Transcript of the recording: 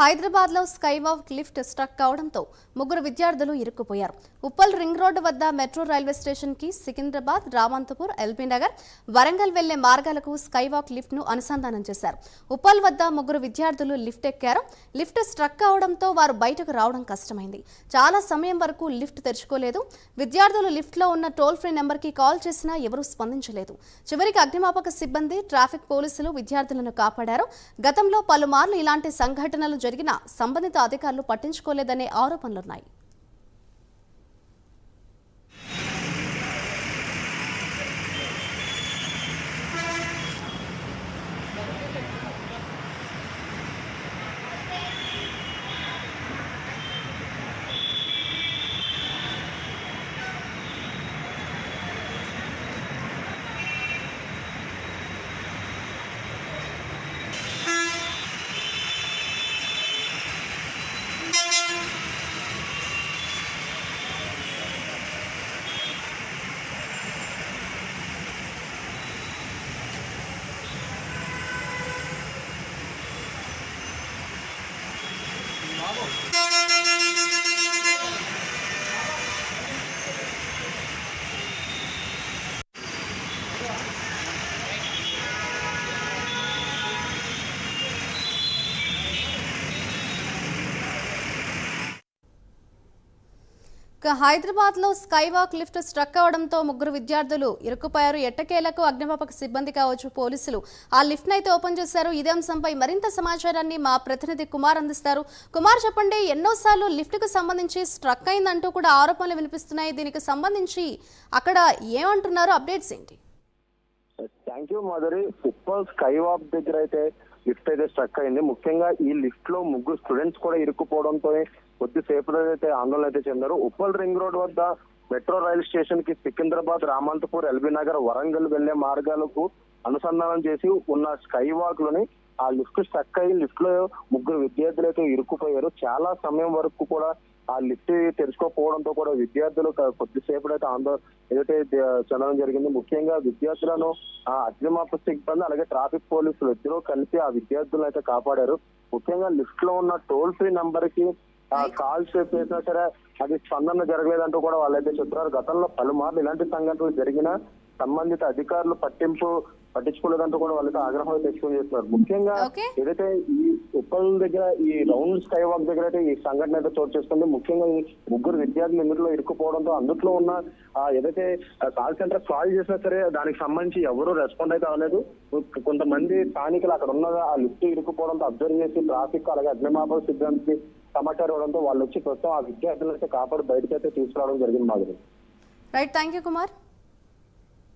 హైదరాబాద్లో skywalk lift struck కావడంతో ముగ్గురు విద్యార్థులు ఇరుక్కుపోయారు. ఉప్పల్ రింగ్ రోడ్డు వద్ద మెట్రో రైల్వే స్టేషన్కి సికింద్రాబాద్ రామంతపూర్ ఎల్బీ నగర్ వరంగల్ వెళ్ళే మార్గాలకు స్కైవాక్ లిఫ్ట్ను అనుసంధానం చేశారు. ఉప్పల్ వద్ద ముగ్గురు విద్యార్థులు లిఫ్ట్ ఎక్కారు. లిఫ్ట్ స్ట్రక్ కావడంతో వారు బయటకు రావడం కష్టమైంది. చాలా సమయం వరకు లిఫ్ట్ తెరుచుకోలేదు. విద్యార్థులు లిఫ్ట్లో ఉన్న టోల్ ఫ్రీ నెంబర్కి కాల్ చేసినా ఎవరూ స్పందించలేదు. చివరికి అగ్నిమాపక సిబ్బంది ట్రాఫిక్ పోలీసులు విద్యార్థులను కాపాడారు. గతంలో పలుమార్లు ఇలాంటి సంఘటనలు జరిగినా సంబంధిత అధికారులు పట్టించుకోలేదనే ఆరోపణలున్నాయి. Vamos. హైదరాబాద్లో స్కైవాక్ లిఫ్ట్ స్ట్రక్ అవడంతో ముగ్గురు విద్యార్థులు ఇరుక్కుపోయారు. ఎట్టకేలకు అగ్నిమాపక సిబ్బంది కావచ్చు పోలీసులు. ఆ లిఫ్ట్ అయితే ఓపెన్ చేశారు. ఇదే అంశంపై మరింత సమాచారాన్ని మా ప్రతినిధి కుమార్ అందిస్తారు. కుమార్ చెప్పండి ఎన్నోసార్లు లిఫ్ట్కు సంబంధించి స్ట్రక్ అయిందంటూ కూడా ఆరోపణలు వినిపిస్తున్నాయి. దీనికి సంబంధించి అక్కడ ఏమంటున్నారు? అప్డేట్స్ ఏంటి? Thank you Madhuri. Uppal skywalk దగ్గర అయితే లిఫ్ట్ అయితే స్ట్రక్ అయింది. ముఖ్యంగా ఈ లిఫ్ట్లో ముగ్గురు స్టూడెంట్స్ కూడా ఇరుక్కుపోవడంతో కొద్దిసేపు అయితే ఆందోళన అయితే చెందారు. ఉప్పల్ రింగ్ రోడ్ వద్ద మెట్రో రైల్ స్టేషన్కి సికింద్రాబాద్ రామంతపూర్ ఎల్బీ నగర్ వరంగల్ వెళ్ళే మార్గాలకు అనుసంధానం చేసి ఉన్న స్కై వాక్లోని ఆ లిఫ్ట్ స్ట్రక్ అయ్యి లిఫ్ట్లో ముగ్గురు విద్యార్థులు అయితే ఇరుక్కుపోయారు. చాలా సమయం వరకు కూడా ఆ లిఫ్ట్ తెరుచుకోకపోవడంతో కూడా విద్యార్థులు కొద్దిసేపు అయితే ఆందోళన ఏదైతే చెందడం జరిగింది ముఖ్యంగా విద్యార్థులను ఆ అగ్నిమాప సిబ్బంది అలాగే ట్రాఫిక్ పోలీసులు ఇద్దరూ కలిసి ఆ విద్యార్థులను అయితే కాపాడారు. ముఖ్యంగా లిఫ్ట్లో ఉన్న టోల్ ఫ్రీ నంబర్కి కాల్ చేసినా సరే అది స్పందన జరగలేదంటూ కూడా వాళ్ళైతే చెప్తున్నారు. గతంలో పలుమార్లు ఇలాంటి సంఘటనలు జరిగినా సంబంధిత అధికారులు పట్టింపు పట్టించుకోలేదంటూ కూడా వాళ్ళైతే ఆగ్రహం అయితే వ్యక్తం చేస్తున్నారు. ముఖ్యంగా. ఏదైతే ఈ ఉప్పల్ దగ్గర ఈ రౌండ్ స్కై వాక్ దగ్గర అయితే ఈ సంఘటన అయితే చోటు చేసుకుంది. ముఖ్యంగా ఈ ముగ్గురు విద్యార్థులు ఇందులో ఇరుక్కుపోవడంతో అందులో ఉన్న ఆ ఏదైతే కాల్ సెంటర్ కాల్ చేసినా సరే దానికి సంబంధించి ఎవరు రెస్పాండ్ అయితే అవ్వలేదు. కొంతమంది స్థానికులు అక్కడ ఉన్న ఆ లిఫ్ట్ ఇరుక్కుపోవడంతో అబ్జర్వ్ చేసి ట్రాఫిక్ అలాగే అగ్నిమాపక సిబ్బందికి సమాచారం ఇవ్వడంతో వాళ్ళు వచ్చి ప్రస్తుతం ఆ విద్యార్థులను అయితే కాపాడి బయటకు అయితే తీసుకురావడం జరిగింది మాదిరి రైట్ థ్యాంక్ యూ కుమార్